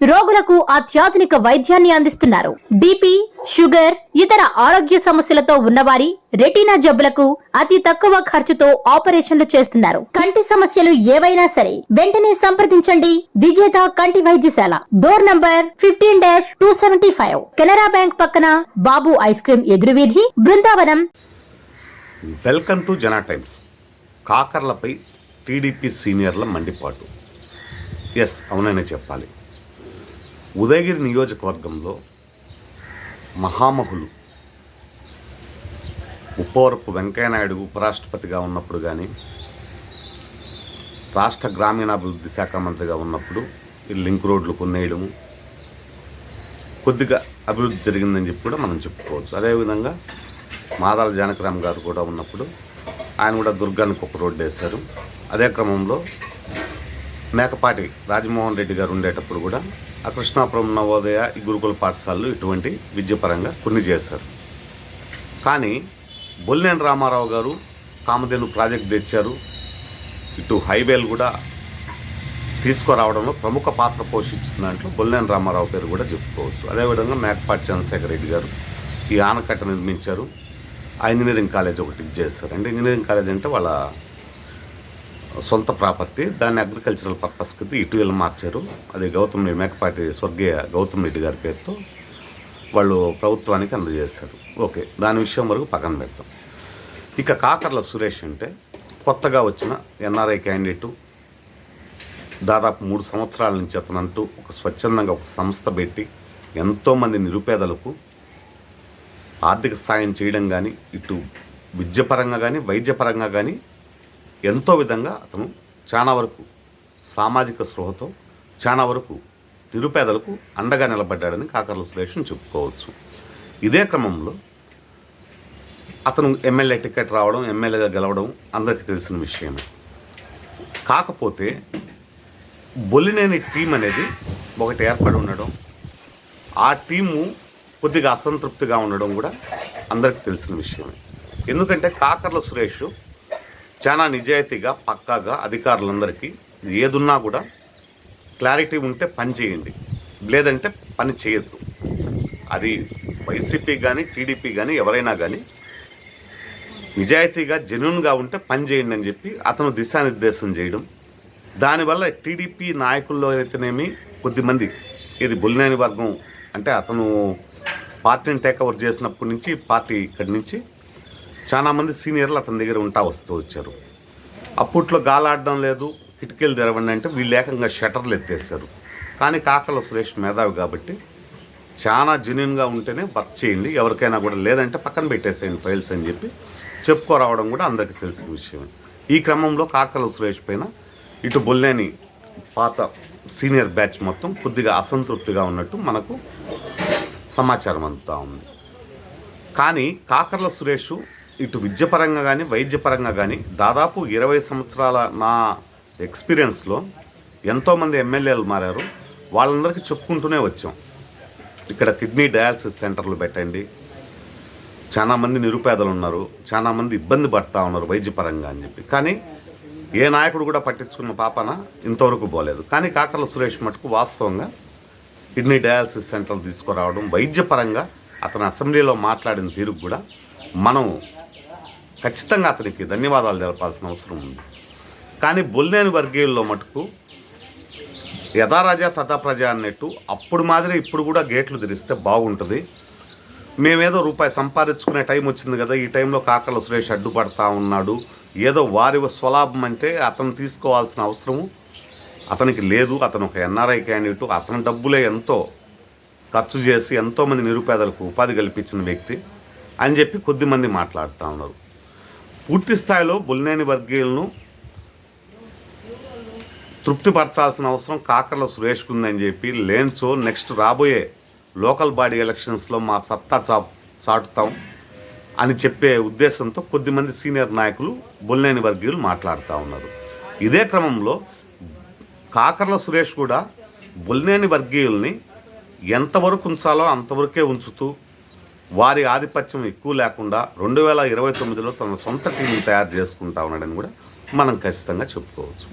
రోగులకు అత్యాధునిక వైద్యాన్ని అందిస్తున్నారు. బీపీ షుగర్ ఇతర ఆరోగ్య సమస్యలతో ఉన్నవారి రెటీనా జబ్బులకు అతి తక్కువ ఖర్చుతో ఆపరేషన్లు చేస్తున్నారు. కంటి సమస్యలు ఏవైనా సరే వెంటనే సంప్రదించండి. విజేత కంటి వైద్యశాల. Door number fifteen dash two seventy five. Canara bank పక్కన Babu ice cream ఎదురువీధి Brindavanam. Welcome to Jana times. కాకర్లపై TDP సీనియర్ల మండిపాటు. ఎస్ అవుననే చెప్పాలి. ఉదయగిరి నియోజకవర్గంలో మహామహులు ఉప్పవరపు వెంకయ్యనాయుడు ఉపరాష్ట్రపతిగా ఉన్నప్పుడు కానీ రాష్ట్ర గ్రామీణాభివృద్ధి శాఖ మంత్రిగా ఉన్నప్పుడు ఈ లింక్ రోడ్లు కొన్నేయడము కొద్దిగా అభివృద్ధి జరిగిందని చెప్పి కూడా మనం చెప్పుకోవచ్చు. అదేవిధంగా మాదాల జానకరామ్ గారు కూడా ఉన్నప్పుడు ఆయన కూడా దుర్గానికి ఒక రోడ్డు వేశారు. అదే క్రమంలో మేకపాటి రాజమోహన్ రెడ్డి గారు ఉండేటప్పుడు కూడా కృష్ణాపురం నవోదయ గురుకుల పాఠశాలలు ఇటువంటి విద్యపరంగా కొన్ని చేశారు. కానీ బొల్లినేని రామారావు గారు కామధేను ప్రాజెక్ట్ తెచ్చారు. ఇటు హైవేలు కూడా తీసుకురావడంలో ప్రముఖ పాత్ర పోషించిన దాంట్లో బొల్లినేని రామారావు పేరు కూడా చెప్పుకోవచ్చు. అదేవిధంగా మేకపాటి చంద్రశేఖర్ రెడ్డి గారు ఈ ఆనకట్ట నిర్మించారు. ఆ ఇంజనీరింగ్ కాలేజ్ ఒకటి చేశారు. అంటే ఇంజనీరింగ్ కాలేజ్ అంటే వాళ్ళ సొంత ప్రాపర్టీ దాన్ని అగ్రికల్చరల్ పర్పస్ కింద ఇటీవల మార్చారు. అది గౌతమ్ రెడ్డి మేకపాటి స్వర్గీయ గౌతమ్ రెడ్డి గారి పేరుతో వాళ్ళు ప్రభుత్వానికి అందజేశారు. ఓకే దాని విషయం వరకు పక్కన పెడతాం. ఇక కాకర్ల సురేష్ అంటే కొత్తగా వచ్చిన ఎన్ఆర్ఐ క్యాండిడేటు దాదాపు మూడు సంవత్సరాల నుంచి అతనంటూ ఒక స్వచ్ఛందంగా ఒక సంస్థ పెట్టి ఎంతోమంది నిరుపేదలకు ఆర్థిక సాయం చేయడం కానీ ఇటు విద్యపరంగా కానీ వైద్యపరంగా కానీ ఎంతో విధంగా అతను చాలా వరకు సామాజిక స్పృహతో చాలా వరకు నిరుపేదలకు అండగా నిలబడ్డాడని కాకర్ల సురేష్ను చెప్పుకోవచ్చు. ఇదే క్రమంలో అతను ఎమ్మెల్యే టికెట్ రావడం ఎమ్మెల్యేగా గెలవడం అందరికీ తెలిసిన విషయమే. కాకపోతే బొల్లినేని టీం అనేది ఒకటి ఏర్పడి ఉండడం ఆ టీము కొద్దిగా అసంతృప్తిగా ఉండడం కూడా అందరికీ తెలిసిన విషయమే. ఎందుకంటే కాకర్ల సురేష్ చాలా నిజాయితీగా పక్కాగా అధికారులందరికీ ఏదున్నా కూడా క్లారిటీ ఉంటే పని చేయండి. లేదంటే పని చేయొద్దు. అది వైసీపీ కానీ టీడీపీ కానీ ఎవరైనా కానీ నిజాయితీగా జెన్యున్గా ఉంటే పని చేయండి అని చెప్పి అతను దిశానిర్దేశం చేయడం. దానివల్ల టీడీపీ నాయకుల్లో అయితేనేమి కొద్దిమంది ఇది బుల్లినేని వర్గం అంటే అతను పార్టీని టేక్ ఓవర్ చేసినప్పటి నుంచి పార్టీ ఇక్కడి నుంచి చాలామంది సీనియర్లు అతని దగ్గర ఉంటా వస్తూ వచ్చారు. అప్పట్లో గాలాడడం లేదు కిటికీలు తెరవండి అంటే వీళ్ళు ఏకంగా షటర్లు ఎత్తేసారు కానీ కాకల సురేష్ మేధావి కాబట్టి చాలా జెన్యున్గా ఉంటేనే వర్క్ చేయండి ఎవరికైనా కూడా లేదంటే పక్కన పెట్టేసేయండి ఫైల్స్ అని చెప్పి చెప్పుకోరావడం కూడా అందరికీ తెలిసిన విషయమే. ఈ క్రమంలో కాకల సురేష్ పైన ఇటు బొల్లేని పాత సీనియర్ బ్యాచ్ మొత్తం కొద్దిగా అసంతృప్తిగా ఉన్నట్టు మనకు సమాచారం అంతా ఉంది. కానీ కాకర్ల సురేష్ ఇటు విద్యపరంగా కానీ వైద్యపరంగా కానీ దాదాపు ఇరవై సంవత్సరాల నా ఎక్స్పీరియన్స్లో ఎంతోమంది ఎమ్మెల్యేలు మారారు. వాళ్ళందరికీ చెప్పుకుంటూనే వచ్చాం. ఇక్కడ కిడ్నీ డయాలసిస్ సెంటర్లు పెట్టండి. చాలామంది నిరుపేదలు ఉన్నారు. చాలామంది ఇబ్బంది పడతా ఉన్నారు వైద్యపరంగా అని చెప్పి. కానీ ఏ నాయకుడు కూడా పట్టించుకున్న పాపన ఇంతవరకు పోలేదు. కానీ కాకర్ల సురేష్ మటుకు వాస్తవంగా కిడ్నీ డయాలసిస్ సెంటర్లు తీసుకురావడం వైద్యపరంగా అతను అసెంబ్లీలో మాట్లాడిన తీరుకు కూడా మనం ఖచ్చితంగా అతనికి ధన్యవాదాలు తెలపాల్సిన అవసరం ఉంది. కానీ బొల్లేని వర్గీయుల్లో మటుకు యథారాజా తథా ప్రజ అన్నట్టు అప్పుడు మాదిరి ఇప్పుడు కూడా గేట్లు తెరిస్తే బాగుంటుంది. మేమేదో రూపాయి సంపాదించుకునే టైం వచ్చింది కదా ఈ టైంలో కాకల సురేష్ అడ్డుపడతా ఉన్నాడు ఏదో వారి స్వలాభం అంటే అతను తీసుకోవాల్సిన అవసరము అతనికి లేదు. అతను ఒక ఎన్ఆర్ఐ క్యాండిడేట్ అతని డబ్బులే ఎంతో ఖర్చు చేసి ఎంతోమంది నిరుపేదలకు ఉపాధి కల్పించిన వ్యక్తి అని చెప్పి కొద్దిమంది మాట్లాడుతూ ఉన్నారు. పూర్తి స్థాయిలో బుల్నేని వర్గీయులను తృప్తిపరచాల్సిన అవసరం కాకర్ల సురేష్కు ఉందని చెప్పి లేన్సో నెక్స్ట్ రాబోయే లోకల్ బాడీ ఎలక్షన్స్లో మా సత్తా చా చాటుతాం అని చెప్పే ఉద్దేశంతో కొద్దిమంది సీనియర్ నాయకులు బొల్లేని వర్గీయులు మాట్లాడుతూ ఉన్నారు. ఇదే క్రమంలో కాకర్ల సురేష్ కూడా బొల్లేని వర్గీయుల్ని ఎంతవరకు ఉంచాలో అంతవరకే ఉంచుతూ వారి ఆధిపత్యం ఎక్కువ లేకుండా రెండు వేల ఇరవై తొమ్మిదిలో తన సొంత టీంని తయారు చేసుకుంటా ఉన్నాడని కూడా మనం ఖచ్చితంగా చెప్పుకోవచ్చు.